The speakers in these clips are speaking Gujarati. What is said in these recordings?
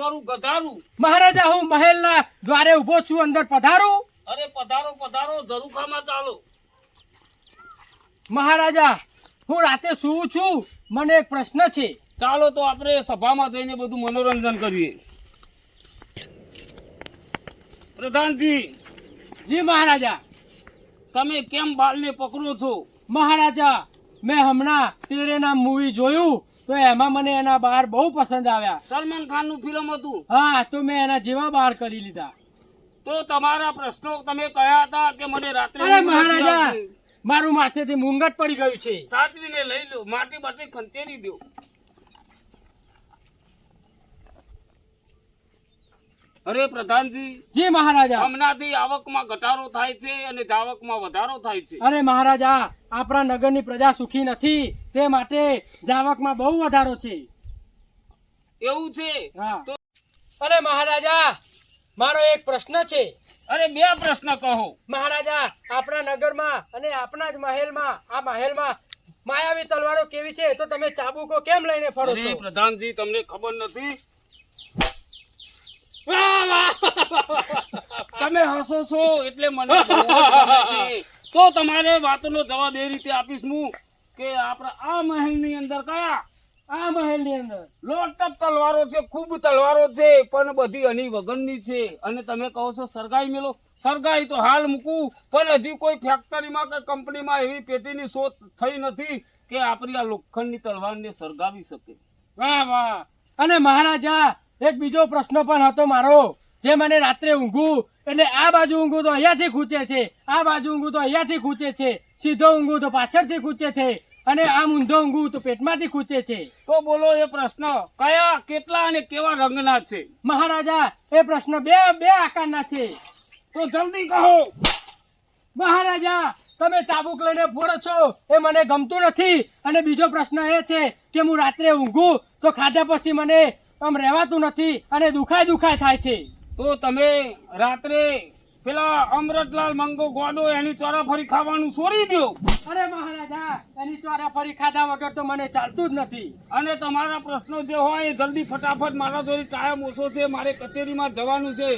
દોરામાં ગધારું. મહારાજા હું મહેલના દ્વારે ઊભો છું અંદર પધારું? અરે પધારો પધારો ઝરૂખામાં ચાલો. મહારાજા હું રાતે સૂવું છું. મને એક પ્રશ્ન છે. ચાલો તો આપણે સભામાં જઈને બધું મનોરંજન કરીએ. પ્રધાનજી. જી મહારાજા. તમે કેમ બાલને પકડો છો? મહારાજા મેં હમણાં તેરે નામ મૂવી જોયું. તો એમાં મને એના બહાર બહુ પસંદ આવ્યા. સલમાન ખાનનું ફિલ્મ હતું. હા તો મેં એના જેવા બહાર કરી લીધા. તો તમારા પ્રશ્નો તમે કયા હતા કે મને રાત્રે મહારાજા મારું માથેથી મુંગટ પડી ગયું છે. સાચવીને લઈ લો માટી બાટી ખંચેરી દો. અરે પ્રધાનજી જી મહારાજા. હમણાંથી આવકમાં ઘટાડો થાય છે અને જાવકમાં વધારો થાય છે. અરે મહારાજા આપણા નગરની પ્રજા સુખી નથી તે માટે જાવકમાં બહુ વધારો છે. એવું છે? તો અરે મહારાજા મારો એક પ્રશ્ન છે. અરે બે પ્રશ્ન કહો. મહારાજા આપણા નગરમાં અને આપણા જ મહેલમાં આ મહેલમાં માયાવી તલવારો કેવી છે? તો તમે ચાબુકો કેમ લઈને ફરો છો? પ્રધાનજી તમને ખબર નથી. તમે હસો છો એટલે મને. તો તમારે વાતનો જવાબ એ રીતે આપીશ હું કે આપણા આ મહેલની અંદર કયા? આ મહેલની અંદર. લોટક તલવારો છે, ખૂબ તલવારો છે, પણ બધી અની વગરની છે. અને તમે કહો છો સરગાઈ મેલો? સરગાઈ તો હાલ મૂકું, પણ હજી કોઈ ફેક્ટરીમાં કે કંપનીમાં એવી પેટીની શોધ થઈ નથી કે આપણી આ લોખંડની તલવારને સળગાવી શકે. વાહ વાહ. અને મહારાજા એક બીજો પ્રશ્ન પણ હતો મારો જે મને રાત્રે ઊંઘું એટલે આ બાજુ ઊંઘું તો અહીંયાથી ખૂચે છે આ બાજુ ઊંઘું તો અહીંયાથી ખૂચે છે સીધો ઊંઘું તો પાછળથી ખૂચે છે અને આ ઊંધો ઊંઘું તો પેટમાંથી ખૂચે છે. તો બોલો એ પ્રશ્ન કયા કેટલા અને કેવા રંગના છે? મહારાજા એ પ્રશ્ન બે બે આકારના છે. તો જલ્દી કહો. મહારાજા તમે ચાબુક લઈને ફોડો છો એ મને ગમતું નથી અને બીજો પ્રશ્ન એ છે કે હું રાત્રે ઊંઘું તો ખાધા પછી મને આમ રહેવાતું નથી અને દુખાય દુખાય થાય છે. તો તમે રાત્રે પેલા અમરતલાલ મંગો ગોડો એની ચોરાફરી ખાવાનું છોડી દો. અરે મહારાજા એની ચોરા ફરી ખાધા વગર તો મને ચાલતું જ નથી. અને તમારા પ્રશ્નો જે હોય એ જલ્દી ફટાફટ મારા જોડે ટાઈમ ઓછો છે. મારે કચેરીમાં જવાનું છે.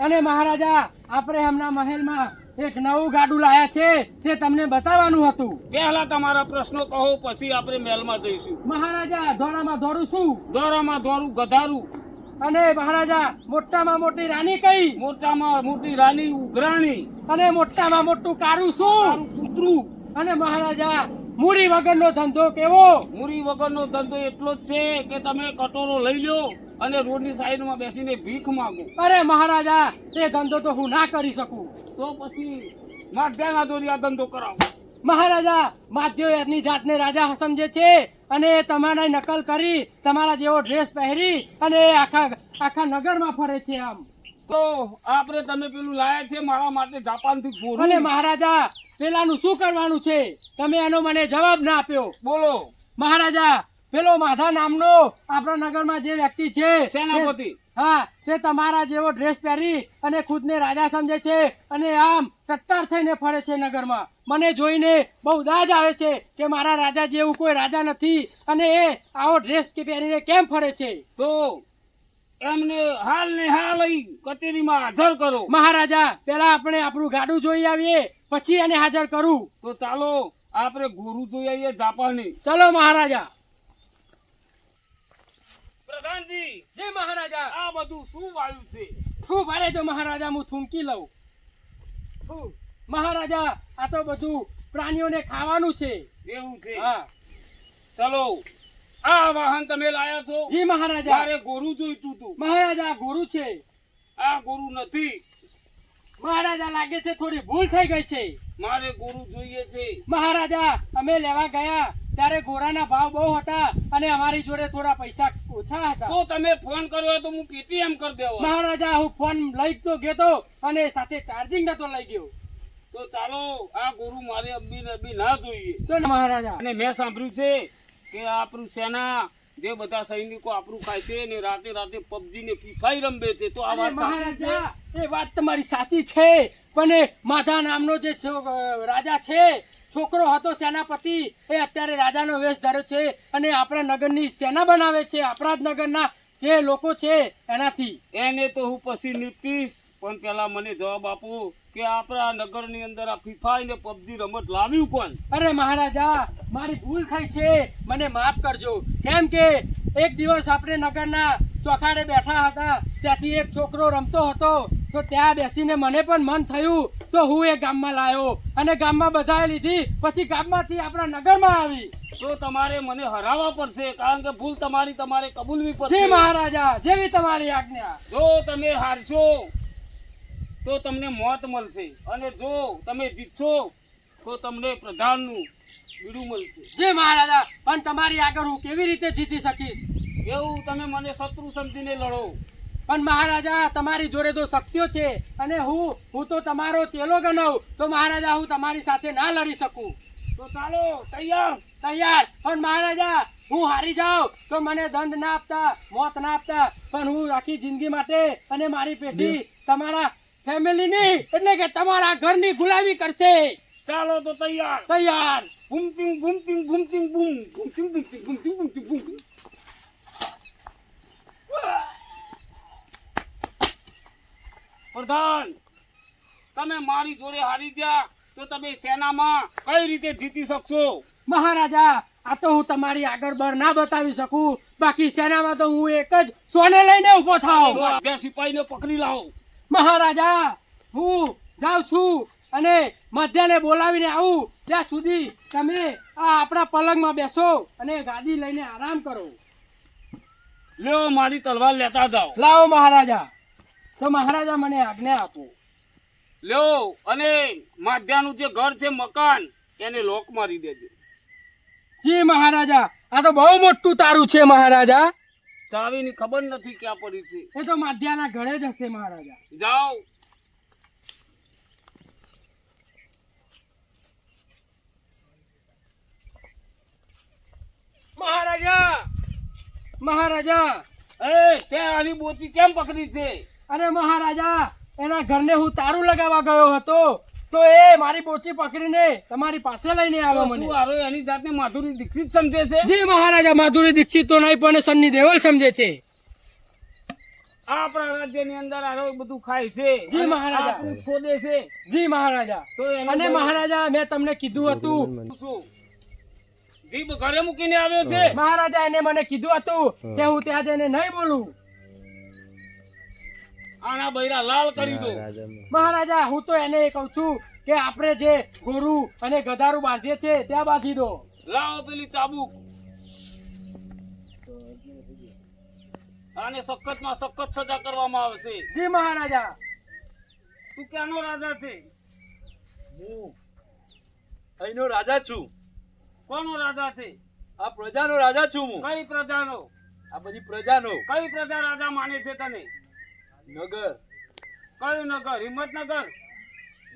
અને મહારાજા આપણે હમણાં મહેલમાં એક નવું ગાડું લાયા છે તે તમને બતાવવાનું હતું. પહેલા તમારા પ્રશ્નો કહો પછી આપણે મહેલમાં જઈશું. મહારાજા ધોરામાં ધોરું શું? ધોરામાં ધોરું ગધારું. અને મહારાજા મોટામાં મોટી રાની કઈ? મોટામાં મોટી રાની ઉઘરાણી. અને મોટામાં મોટું કારું શું? તારું કૂતરું. અને મહારાજા મૂરી વગરનો ધંધો કેવો? મૂરી વગરનો ધંધો એટલો જ છે કે તમે કટોરો લઈ લો. અને રોડની સાઈડમાં બેસીને ભીખ માંગો. અરે મહારાજા તે ધંધો તો હું ના કરી શકું. તો પછી માધ્યાના દોરી આ ધંધો કરાવો. મહારાજા માધ્યો એની જાતને રાજા સમજે છે અને તમારા નકલ કરી તમારા જેવો ડ્રેસ પહેરી અને એ આખા આખા નગરમાં ફરે છે આમ. તો આપણે તમે પેલું લાયા છે મારા માટે જાપાનથી અને મહારાજા પેલાનું શું કરવાનું છે? તમે એનો મને જવાબ ના આપ્યો. બોલો. મહારાજા પેલો માધા નામનો આપણા નગરમાં જે વ્યક્તિ છે સેનાપતિ. હા તે તમારા જેવો ડ્રેસ પહેરી અને ખુદને રાજા સમજે છે અને આમ ટટ્ટાર થઈને ફરે છે નગરમાં. મને જોઈને બહુ દાજ આવે છે કે મારા રાજા જેવું કોઈ રાજા નથી અને એ આવો ડ્રેસ કે પહેરીને કેમ ફરે છે? તો એમને હાલ ને હાલ કચેરીમાં હાજર કરો. મહારાજા પેલા આપણે આપણું ગાડું જોઈ આવીએ પછી એને હાજર કરું. તો ચાલો આપણે ગુરુ જોઈ આવીએ જાપાની. ચલો મહારાજા. પ્રધાનજી જય મહારાજા. આ બધું શું વાયું છે? શું ભારે જો મહારાજા હું થૂંકી લઉં. ફૂ. મહારાજા આ તો બધું પ્રાણીઓને ખાવાનું છે. એવું છે? હા. ચલો આ વાહન તમે લાયા છો? જી મહારાજા. મારે ગોરુ જોઈતું તું મહારાજા ગોરુ છે. આ ગોરુ નથી. મહારાજા લાગે છે થોડી ભૂલ થઈ ગઈ છે. મારે ગોરુ જોઈએ છે. મહારાજા અમે લેવા ગયા. ત્યારે ગોરાના ભાવ બહુ હતા અને અમારી જોડે થોડા પૈસા ઓછા હતા. તો તમે ફોન કર્યો તો હું પેટીએમ કરી દેવો. મહારાજા હું ફોન લઈ તો ગયો અને સાથે ચાર્જિંગ નતો લઈ ગયો. તો ચાલો આ ગુરુ મારે અબ્બી ને અબ્બી ના જોઈએ. તો મહારાજા. અને મેં સાંભળ્યું છે કે આપણું સેના જે બધા સૈનિકો આપણું ખાય છે ને રાતે રાતે પબજી ને ફીફાઈ રમે છે તો આ વાત મહારાજા એ વાત તમારી સાચી છે પણ માધા નામનો જે રાજા છે છોકરો હતો સેનાપતિ, એ અત્યારે રાજાનો વેશ ધર્યો છે અને આપણા નગરની સેના બનાવે છે આપણા જ નગરના જે લોકો છે એનાથી. એને તો હું પછી નીપીશ, પણ પેલા મને જવાબ આપો. કે આપણા નગરની અંદર આ ફીફા ને પબજી રમત લાવ્યું કોણ અરે મહારાજા મારી ભૂલ થઈ છે. મને માફ કરજો. કેમ કે એક દિવસ આપણે નગરના ચોખાડે બેઠા હતા. ત્યાંથી એક છોકરો રમતો હતો. તો ત્યાં બેસીને મને પણ મન થયું. તો હું એ ગામમાં લાવ્યો અને ગામમાં બધાએ લીધી. પછી ગામમાંથી આપણા નગરમાં આવી. તો તમારે મને હરાવવા પડશે કારણ કે ભૂલ તમારી તમારે કબૂલવી પડશે. મહારાજા જેવી તમારી આજ્ઞા. જો તમે હારશો. તો તમને મોત મળશે. અને જો તમે જીતશો તો તમને પ્રધાનનું બીડું મળશે. જી મહારાજા પણ તમારી આગળ હું કેવી રીતે જીતી શકીશ? એવું તમે મને શત્રુ સમજીને લડો. પણ મહારાજા તમારી જોડે તો શક્તિઓ છે અને હું હું તો તમારો ચેલો ગણાવું. તો મહારાજા હું તમારી સાથે ના લડી શકું. તો ચાલો તૈયાર. તૈયાર. પણ મહારાજા હું હારી જાઉં. તો મને દંડ ના આપતા મોત ના આપતા. પણ હું આખી જિંદગી માટે અને મારી પેઢી તમારા ફેમિલીની એટલે કે તમારા ઘરની ગુલામી કરશે ચાલો તો તૈયાર તૈયાર બુમચિંગ બુમચિંગ બુમચિંગ બુમ બુમચિંગ બુમચિંગ બુમચિંગ બુમચિંગ બુમ પ્રધાન તમે મારી જોડે હારી ગયા તો તમે સેનામાં કઈ રીતે જીતી શકશો મહારાજા આ તો હું તમારી આગળ બળ ના બતાવી શકું બાકી સેનામાં તો હું એક જ સોને લઈને ઊભો થાવ બે સિપાહીને પકડી લાવો મહારાજા હું જાઉં છું અને મધ્યાને બોલાવીને આવું. ત્યાં સુધી તમે આ આપણા પલંગમાં બેસો અને ગાદી લઈને આરામ કરો. લ્યો મારી તલવાર લેતા જાઓ. લાવો મહારાજા. તો મહારાજા મને આજ્ઞા આપો. લ્યો અને માધ્યાનું જે ઘર છે મકાન એને લોક મારી દેજો. જી મહારાજા આ તો બહુ મોટું તારું છે મહારાજા. ચાવીની ખબર નથી ક્યાં પડી છે. એ તો માધ્યાના ઘરે જ હશે મહારાજા. જાઓ. મહારાજા! મહારાજા! એ તે આની બોચી કેમ પકડી છે? અરે મહારાજા એના ઘરને હું તારું લગાવવા ગયો હતો. તો એ મારી બોચી પકડીને તમારી પાસે લઈને આવ્યો મને. શું હવે એની જાતને માધુરી દીક્ષિત સમજે છે? જી મહારાજા માધુરી દીક્ષિત તો નહીં પણ સન્ની દેવલ સમજે છે. આપણા રાજ્યની અંદર આરો બધું ખાય છે. જી, મહારાજા. આપણું ખોદે છે. જી મહારાજા. તો એને અને મહારાજા મેં તમને કીધું હતું. શું? જીભ ઘરે મૂકીને આવ્યો છે? મહારાજા એને મને કીધું હતું કે હું ત્યાં જઈને નહીં બોલું. આના બૈરા લાલ કરી દો. મહારાજા હું તો એને કહું છું કે આપણે જે ગોરુ અને ગધારું બાંધીએ છીએ ત્યાં બાંધી દો. લાવો પેલી ચાબુક. આને સખતમાં સખત સજા કરવામાં આવશે જી મહારાજા. તું ક્યાંનો રાજા છે? હું અહીંનો રાજા છું. કોનો રાજા છે? આ પ્રજાનો રાજા છું હું. કઈ પ્રજાનો? આ બધી પ્રજાનો. કઈ પ્રજા રાજા માને છે તને? નગર. કયું નગર? હિંમતનગર?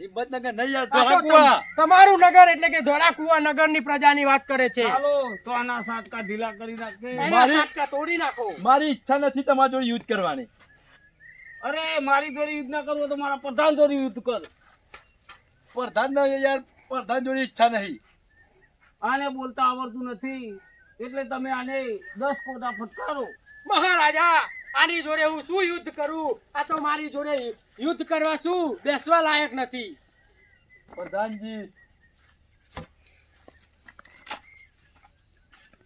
હિંમતનગર નહીં યાર ધોળાકુવા. તમારું નગર એટલે કે ધોળાકુવા નગરની પ્રજાની વાત કરે છે. ચાલો તો આના સાતકા ઢીલા કરી નાખે. મારી- સાટકા તોડી નાખો. મારી ઈચ્છા નથી તમારા જોડે યુદ્ધ કરવાની. અરે મારી જોડે યુદ્ધ ના કરવું તો મારા પ્રધાન જોડે યુદ્ધ કર. પ્રધાન ના યાર પ્રધાન જોડે ઈચ્છા નહીં. આને બોલતા આવડતું નથી. એટલે તમે આને દસ કોટા ફટકારો. મહારાજા! આની જોડે હું શું યુદ્ધ કરું? આ તો મારી જોડે યુદ્ધ કરવા શું બેસવા લાયક નથી. પ્રધાનજી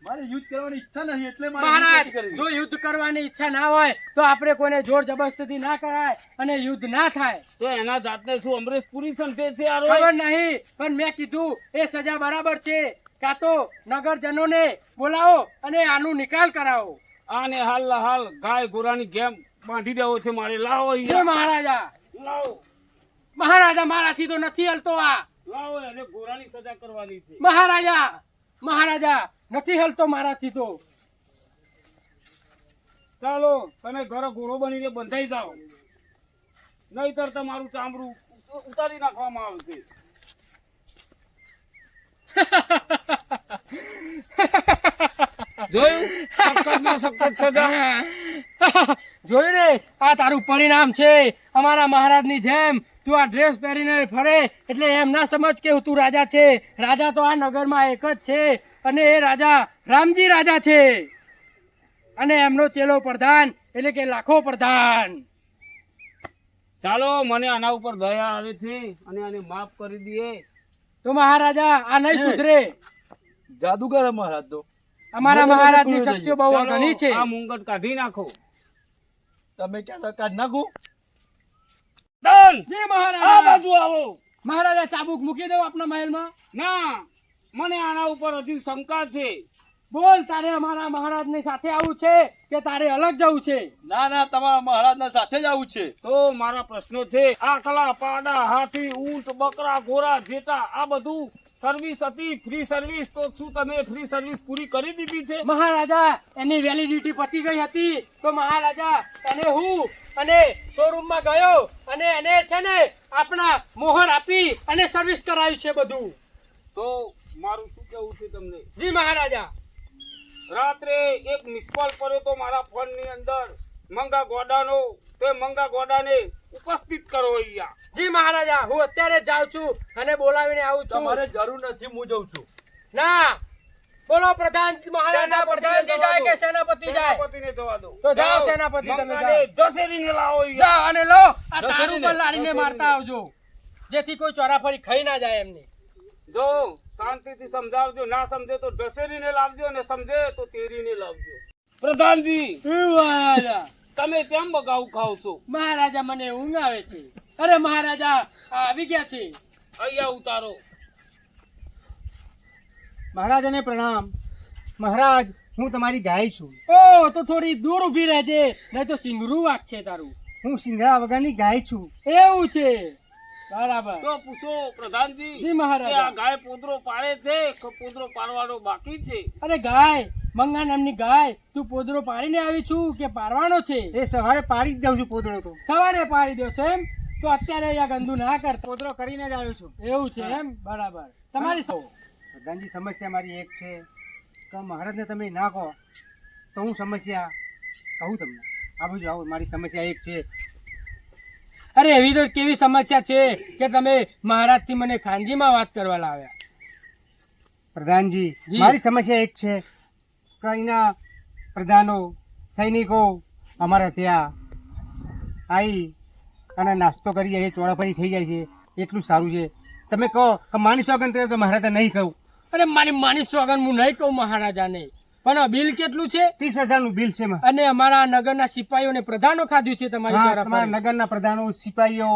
મારે યુદ્ધ કરવાની ઈચ્છા નહીં એટલે મહારાજ જો યુદ્ધ કરવાની ઈચ્છા ના હોય તો આપણે કોઈને જોર જબરદસ્તી ના કરાય અને યુદ્ધ ના થાય. તો એના જાતને શું અમરેશ પુરી છે ખબર નહીં પણ મેં કીધું એ સજા બરાબર છે. કાં તો નગરજનોને બોલાવો અને આનું નિકાલ કરાવો. આને હાલ હાલ ગાય ગોરાની ગેમ બાંધી દેવો છે મારે. લાવો એ મહારાજા. લાવો. મહારાજા મારાથી તો નથી હલતો આ. લાવો એને ગોરાની સજા કરવાની છે. મહારાજા મહારાજા નથી હલતો મારાથી તો. ચાલો તમે ઘરે ઘોડો બનીને બંધાઈ જાઓ. નહીતર તમારું ચામડું ઉતારી નાખવામાં આવશે. જોયું? સખતમાં સખત સજા જોયું ને? આ તારું પરિણામ છે. અમારા મહારાજની જેમ તું આ ડ્રેસ પહેરીને ફરે એટલે એમ ના સમજ કે તું રાજા છે. રાજા તો આ નગરમાં એક જ છે અને એ રાજા રામજી રાજા છે. અને એમનો ચેલો પ્રધાન એટલે કે લાખો પ્રધાન. ચાલો મને આના ઉપર દયા આવે છે અને આને માફ કરી દઈએ. તો મહારાજા આ નહીં સુધરે. જાદુગર મહારાજ તો. અમારા મહારાજની શક્તિઓ બહુ ઘણી છે. આ મુંગટ કાઢી નાખો. તમે ક્યાં હતા? કાઢ નાખું. ડન! મહારાજ આ બાજુ આવો. મહારાજા ચાબુક મૂકી દો આપણા મહેલમાં? ના મને આના ઉપર હજી શંકા છે. બોલ તારે અમારા મહારાજની સાથે આવું છે કે તારે અલગ જવું છે? ના ના તમારા મહારાજના સાથે જ આવું છે. તો મારા પ્રશ્નો છે આકલા પાડા હાથી ઊંટ બકરા ઘોડા જેટા આ બધું સર્વિસ હતી ફ્રી સર્વિસ તો શું તમે ફ્રી સર્વિસ પૂરી કરી દીધી છે? મહારાજા એની વેલિડિટી પતી ગઈ હતી. તો મહારાજા એને હું અને શોરૂમમાં ગયો અને એને છે ને આપણા મોહર આપી અને સર્વિસ કરાવી છે બધું. તો મારું શું કેવું છે તમને? જી મહારાજા. રાત્રે એક મિસ કોલ કર્યો તો મારા ફોનની અંદર મંગા ગોડાનો તે મંગા ગોડાને ઉપસ્થિત કરો અહીંયા. જી મહારાજા હું અત્યારે જાઉં છું અને બોલાવીને આવું છું. તમારે જરૂર નથી હું જઉં છું. ના. બોલો પ્રધાન મહારાજા પ્રધાનજી જાય કે સેનાપતિ જાય? સેનાપતિને જવા દો. તો જાઓ સેનાપતિ તમે જાઓ. દશેરીને લાવો. જાઓ અને લો. આ તારું પર લારીને મારતા આવજો. જેથી કોઈ ચોરાફરી ખાઈ ના જાય એમને. જો શાંતિથી સમજાવજો. ના સમજે તો દશેરીને લાવજો અને સમજે તો તેરીને લાવજો. પ્રધાનજી. મહારાજા. તમે કેમ બગાવ ખાવ છો? મહારાજા મને ઊંઘ આવે છે. અરે મહારાજા આવી ગયા છે. અહીંયા ઉતારો. મહારાજાને પ્રણામ. મહારાજ હું તમારી ગાય છું. ઓ તો થોડી દૂર ઊભી રહેજે નહીં તો સિંગરું વાગ છે તારું. હું સિંગરા વગરની ગાય છું. એવું છે. બરાબર. તો પૂછો પ્રધાનજી જી મહારાજ. મહારાજા આ ગાય પોદરો પાડે છે કે પોદરો પાડવાનો બાકી છે? અરે ગાય મંગા નામની ગાય તું પોદરો પાડીને આવી છું કે પારવાનો છે? એ સવારે પાડી જ દઉં છું પોદરો તો. સવારે પાડી દો છો એમ? તો અત્યારે અહીંયા ગંદુ ના કર. પોદરો કરીને જ આવ્યો છું. એવું છે એમ? બરાબર. તમારી સૌ પ્રધાનજી સમસ્યા મારી એક છે. કે મહારાજને તમે ના કહો તો હું સમસ્યા કહું તમને. આવું આવો મારી સમસ્યા એક છે. અરે એવી તો કેવી સમસ્યા છે કે તમે મહારાજથી મને ખાનગીમાં વાત કરવા લાવ્યા? પ્રધાનજી મારી સમસ્યા એક છે. કે પ્રધાનો સૈનિકો અમારા ત્યાં આવી અને નાસ્તો કરી જાય છે ચોળાફરી થઈ જાય છે. એટલું સારું છે. તમે કહો કે માની સોગન તો મહારાજા નહીં કહું અરે મારી માની સોગન હું નહીં કહું મહારાજાને. પણ બિલ કેટલું છે? ત્રીસ હજારનું બિલ છે. અને અમારા નગરના સિપાહીઓને પ્રધાનો ખાધ્યું છે તમારી તમારા નગરના પ્રધાનો સિપાહીઓ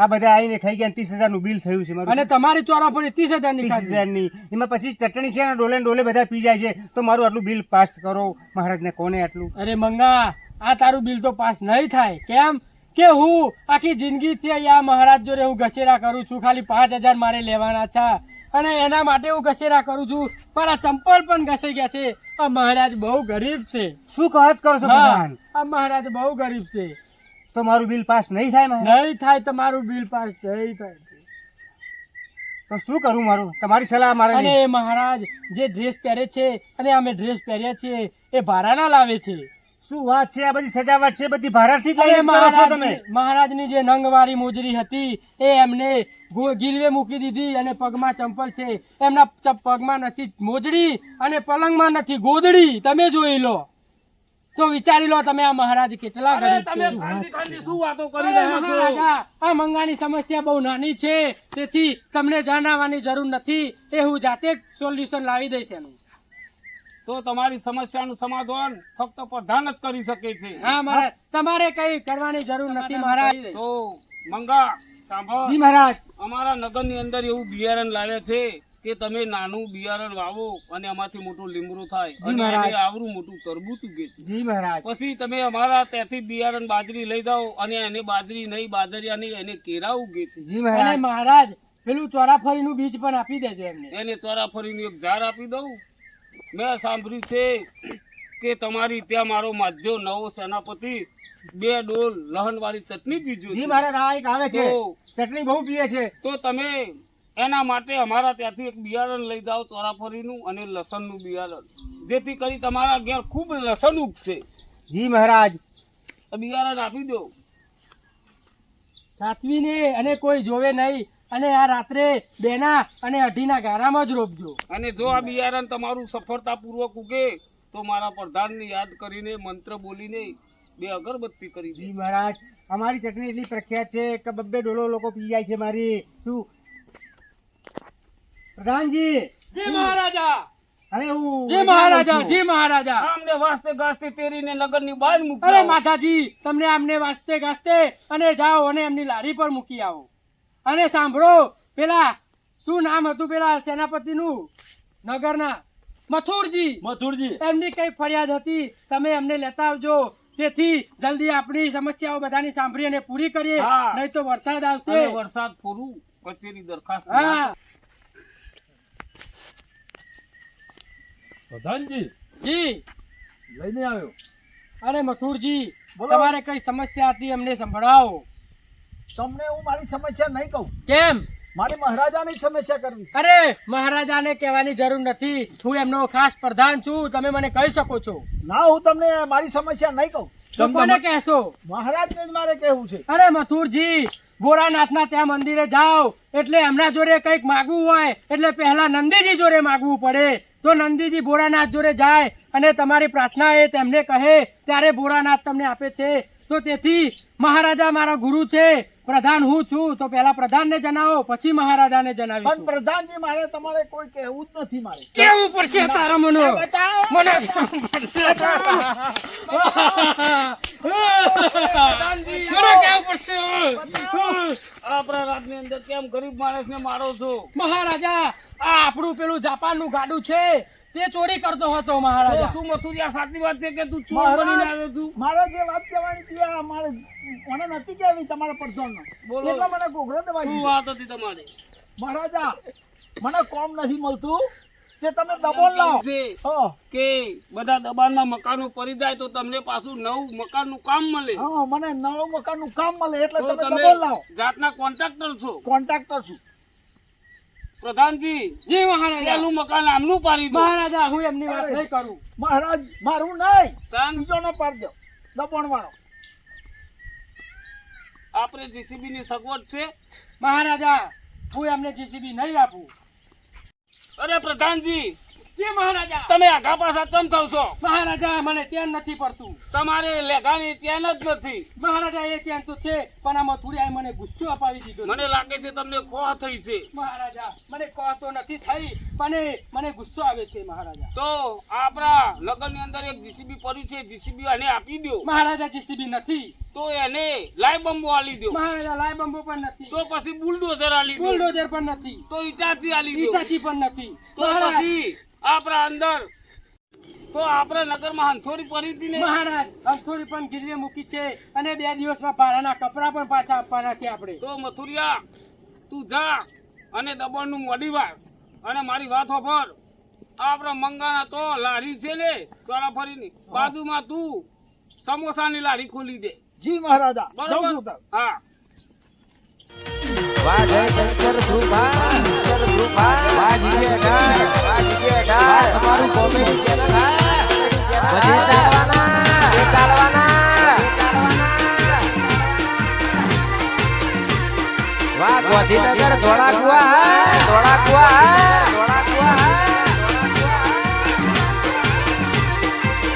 આ બધા આવીને ખાઈ ગયા ત્રીસ હજારનું બિલ થયું છે મારું. અને તમારી ચોરાફરી ત્રીસ હજારની ત્રીસ હજારની એમાં પછી ચટણી છે ડોલે ડોલે બધા પી જાય છે. તો મારું આટલું બિલ પાસ કરો. મહારાજને કોને આટલું? અરે મંગા આ તારું બિલ તો પાસ નહીં થાય. કેમ? કે હું આખી જિંદગી છે આ મહારાજ જોડે હું ઘસેરા કરું છું. ખાલી પાંચ હજાર મારે લેવાના છે. અને એના માટે હું ઘસેરા કરું છું. મારા ચંપલ પણ ઘસી ગયા છે. આ મહારાજ બહુ ગરીબ છે. શું કહત કરો છો આ મહારાજ બહુ ગરીબ છે. તો મારું બિલ પાસ નહીં થાય નહીં થાય તમારું બિલ પાસ નહીં થાય. તો શું કરું મારું? તમારી સલાહ મારે અને મહારાજ જે ડ્રેસ પહેરે છે અને અમે ડ્રેસ પહેર્યા છીએ એ ભાડાના લાવે છે. શું વાત છે? આ બધી સજાવટ છે? બધી ભાડાથી જ લઈને કરો છો તમે? મહારાજની જે નંગવાળી મોજરી હતી એ એમને ગીરવે મૂકી દીધી અને પગમાં ચંપલ છે. એમના પગમાં નથી મોજડી અને પલંગમાં નથી ગોદડી. તમે જોઈ લો. તો વિચારી લો તમે આ મહારાજ કેટલા ગરીબ તમે છે. ખાંડી ખાંડી શું વાતો કરી રહ્યા મહારાજા આ મંગાની સમસ્યા બહુ નાની છે. તેથી તમને જણાવવાની જરૂર નથી. એ હું જાતે જ સોલ્યુશન લાવી દઈશ એનું. તો તમારી સમસ્યાનું સમાધાન ફક્ત પ્રધાન જ કરી શકે છે. હા મહારાજ. તમારે કઈ કરવાની જરૂર નથી મહારાજ. તો મંગા સાંભળ. જી મહારાજ. અમારા નગરની અંદર એવું બિયારણ લાવ્યા છે. કે તમે નાનું બિયારણ વાવો અને એમાંથી મોટું લીમડું થાય. અને આવરું મોટું તરબૂચ ઉગે છે. પછી તમે અમારા ત્યાંથી બિયારણ બાજરી લઈ જાઓ અને એને બાજરી નહીં બાજરિયા નહીં એને કેરા ઉગે છે. અને મહારાજ પેલું ચોરાફરી નું બીજ પણ આપી દેજો એમને. એને ચોરાફરીનું એક ઝાડ આપી દઉં. મેં સાંભળ્યું છે કે તમારી ત્યાં મારો માધ્યો નવો સેનાપતિ બે ડોલ લહન વાળી ચટણી પીજો જી. મહારાજ આ એક આવે છે. ચટણી બહુ પીએ છે. તો તમે એના માટે અમારા ત્યાંથી એક બિયારણ લઈ જાઓ ચોરાફરીનું અને લસણનું બિયારણ. જેથી કરી તમારા ઘેર ખૂબ લસણ ઉગશે. જી મહારાજ. બિયારણ આપી દો. સાચવીને અને કોઈ જોવે નહીં અને આ રાત્રે બેના અને અઢીના ગારામાં જ રોપજો. અને જો આ બિયારણ તમારું સફળતાપૂર્વક ઉગે તો મારા પ્રધાનને યાદ કરીને મંત્ર બોલીને બે અગરબત્તી કરી દે. જી મહારાજ અમારી ચટણી એટલી પ્રખ્યાત છે કે બબ્બે ડોલો લોકો પી જાય છે મારી. શું? પ્રધાનજી જી મહારાજા. અરે હું જી મહારાજા જી મહારાજા. આમને વાસ્તે ગાસ્તે તેરીને નગરની બહાર મૂકી અરે માતાજી તમને આમને વાસ્તે ગાસ્તે અને જાઓ અને એમની લારી પર મૂકી આવો. અને સાંભળો પેલા શું નામ હતું પેલા સેનાપતિનું? નગરના. મથુરજી. મથુરજી. એમની કઈ ફરિયાદ હતી? તમે એમને લેતા આવજો. તેથી જલ્દી આપણી સમસ્યાઓ બધાની સાંભળી અને પૂરી કરીએ. નહીં તો વરસાદ આવશે. વરસાદ પૂરું કચેરી દરખાસ્ત હા. પ્રધાનજી જી. લઈને આવ્યો. અરે મથુરજી. તમારે કઈ સમસ્યા હતી અમને સંભળાવો. તમને હું મારી સમસ્યા નહીં કહું. કેમ? મારી મહારાજાની સમસ્યા કરવી. અરે મહારાજાને કહેવાની જરૂર નથી. હું એમનો ખાસ પ્રધાન છું. તમે મને કહી શકો છો. ના હું તમને મારી સમસ્યા નહીં કહું. તમને કહેશો? મહારાજને જ મારે કહેવું છે. અરે મથુરજી ભોળાનાથના ત્યાં મંદિરે જાઓ. એટલે એમના જોડે કંઈક માગવું હોય. એટલે પહેલા નંદીજી જોડે માગવું પડે. તો નંદીજી ભોળાનાથ જોડે જાય અને તમારી પ્રાર્થના એ તેમને કહે, ત્યારે ભોળાનાથ તમને આપે છે. તો તેથી મહારાજા મારા ગુરુ છે પ્રધાન હું છું તો પહેલા પ્રધાનને જણાવો પછી મહારાજાને પણ જણાવીશું પ્રધાનજી મારે તમારે કોઈ કહેવું જ નથી મારે. કેવું પડશે તારા મનો? મને પ્રધાનજી મને કેવું પડશે? આપણા રાજની અંદર કેમ ગરીબ માણસને મારો છો? મહારાજા આ આપણું પેલું જાપાનનું ગાડું છે. તે ચોરી કરતો હતો મહારાજ. શું મથુરિયા સાચી વાત છે કે તું ચોર બનીને આવ્યો છું? મારે જે વાત કહેવાની હતી આ મારે મને નથી કહેવી તમારા પરસોનો. બોલો. એટલે મને ઘોઘરો દબાઈ શું વાત હતી તમારી? મહારાજા મને કોમ નથી મળતું. કે તમે દબોલ લાવો. છે કે બધા દબાણમાં મકાનો પડી જાય તો તમને પાછું નવું મકાનનું કામ મળે. હા મને નવું મકાનનું કામ મળે એટલે તમે દબોલ લાવો. જાતના કોન્ટ્રાક્ટર છો. કોન્ટ્રાક્ટર છું. પ્રધાનજી જી મહારાજા મકાન આમનું પાડી દો. મહારાજા હું એમની વાત નહીં કરું. મહારાજ મારું નહીં. કારણ બીજો નો પાડજો દબોણ વાળો આપણે જીસીબી ની સગવડ છે. મહારાજા હું એમને જીસીબી નહીં આપું. અરે પ્રધાનજી જી મહારાજા. તમે આગા પાછા ચમ થાવ છો? મહારાજા મને ચેન નથી પડતું. તમારે લેગાની ચેન જ નથી. મહારાજા એ ચેન તો છે પણ આમાં થોડી આ મને ગુસ્સો અપાવી દીધો મને લાગે છે તમને ખોહ થઈ છે. મહારાજા મને કહો તો નથી થઈ પણ મને ગુસ્સો આવે છે મહારાજા. તો આપણા નગરની અંદર એક જીસીબી પડ્યું છે જીસીબી આને આપી દો મહારાજા જીસીબી નથી. તો એને લાઈ બંબો આલી દો મહારાજા લાય બંબો પણ નથી. તો પછી બુલડોઝર આલી દો બુલડોઝર પણ નથી. તો ઇટાચી આલી દો ઇટાચી પણ નથી. તો પછી આપણા અંદર. તો આપણા નગરમાં હંથોડી પડી હતી ને મહારાજ. હથોડી પણ ગીરવે મૂકી છે અને બે દિવસમાં ભાડાના કપડાં પણ પાછા આપવાના છે આપણે. તો મથુરિયા તું જા અને દબણનું મોડી વાર અને મારી વાત હોભર આપણા મંગાના તો લારી છે ને ચોરાફરીની બાજુમાં તું સમોસાની લારી ખોલી દે. જી મહારાજા બરોબર? હા. વાહ જય શંકર ભૂપા શંકર ભૂપા જીવે ડાળ તમારું કોમેડી ચેનલ બધે ચાલવાના ચાલવાના વાહ ગોધીનગર